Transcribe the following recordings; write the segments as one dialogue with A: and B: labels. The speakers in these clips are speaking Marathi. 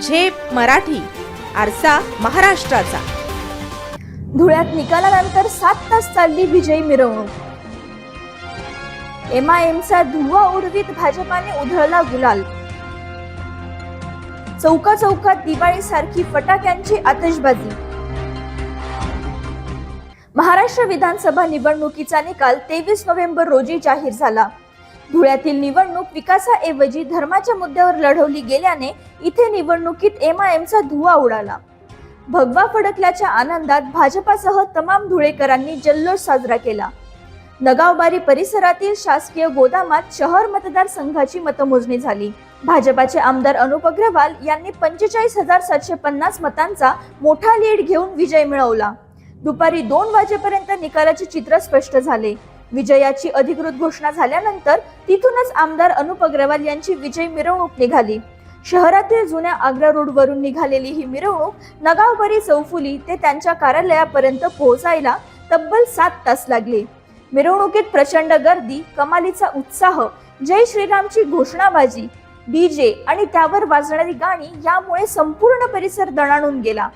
A: झेप मराठी आरसा महाराष्ट्राचा.
B: धुळ्यात निकालानंतर सात तास चालली विजयी मिरवणूक. एमआयएमचा धुवा एमचा धुव्वा उडवीत भाजपाने उधळला गुलाल. चौका चौकात दिवाळीसारखी फटाक्यांची आतषबाजी. महाराष्ट्र विधानसभा निवडणुकीचा निकाल तेवीस नोव्हेंबर रोजी जाहीर झाला. धुळ्यातील निवडणूक विकासाऐवजी धर्माच्या मुद्द्यावर लढवली गेल्याने इथे निवडणुकीत एम आय एमचा धुवा उडाला. भगवा फडकल्याच्या आनंदात भाजपासह तमाम धुळेकरांनी जल्लोष साजरा केला. नगावबारी परिसरातील शासकीय गोदामात शहर मतदारसंघाची मतमोजणी झाली. भाजपाचे आमदार अनुप अग्रवाल यांनी पंचेचाळीस हजार सातशे पन्नास मतांचा मोठा लीड घेऊन विजय मिळवला. दुपारी दोन वाजेपर्यंत निकालाचे चित्र स्पष्ट झाले. विजयाची अधिकृत घोषणा झाल्यानंतर तिथूनच आमदार अनुप अग्रवाल यांची विजय मिरवणूक निघाली. शहरातील जुन्या आग्रा रोडवरून निघालेली ही मिरवणूक नगावबरी चौफुली ते त्यांच्या कार्यालयापर्यंत पोहोचायला तब्बल सात तास लागले. मिरवणुकीत प्रचंड गर्दी कमालीचा उत्साह जय श्रीरामची घोषणाबाजी डीजे आणि त्यावर वाजणारी गाणी यामुळे संपूर्ण परिसर दणाणून गेला.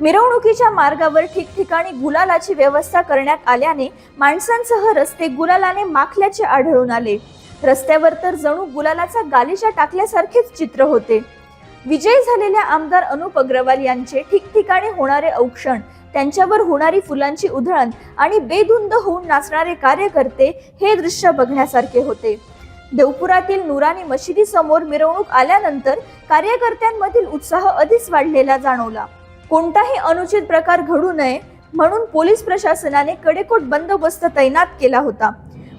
B: मिरवणुकीच्या मार्गावर ठिकठिकाणी गुलालाची व्यवस्था करण्यात आल्याने माणसांसह रस्ते गुलालाने माखल्याचे आढळून आले. रस्त्यावर तर जणू गुलालाचा गालिचा टाकल्यासारखेच चित्र होते. विजयी झालेल्या आमदार अनुप अग्रवाल यांचे ठिकठिकाणी होणारे औक्षण त्यांच्यावर होणारी फुलांची उधळण आणि बेधुंद होऊन नाचणारे कार्यकर्ते हे दृश्य बघण्यासारखे होते. देवपुरातील नुरानी मशिदी समोर मिरवणूक आल्यानंतर कार्यकर्त्यांमधील उत्साह अधिक वाढलेला जाणवला. कोणताही अनुचित प्रकार घडू नये म्हणून पोलीस प्रशासनाने कडेकोट बंदोबस्त तैनात केला होता.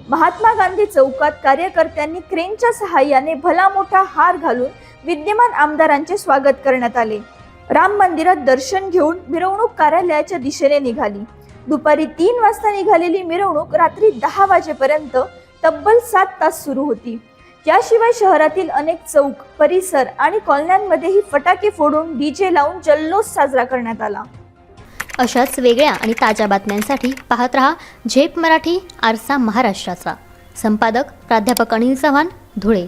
B: महात्मा गांधी चौकात कार्यकर्त्यांनी क्रेनच्या सहाय्याने भला मोठा हार घालून विद्यमान आमदारांचे स्वागत करण्यात आले. राम मंदिरात दर्शन घेऊन मिरवणूक कार्यालयाच्या दिशेने निघाली. दुपारी तीन वाजता निघालेली मिरवणूक रात्री दहा वाजेपर्यंत तब्बल सात तास सुरू होती. याशिवाय शहरातील अनेक चौक परिसर आणि कॉलन्यांमध्येही फटाके फोडून डीजे लावून जल्लोष साजरा करण्यात आला.
C: अशाच वेगळ्या आणि ताज्या बातम्यांसाठी पाहत रहा झेप मराठी आरसा महाराष्ट्राचा. संपादक प्राध्यापक अनिल चव्हाण धुळे.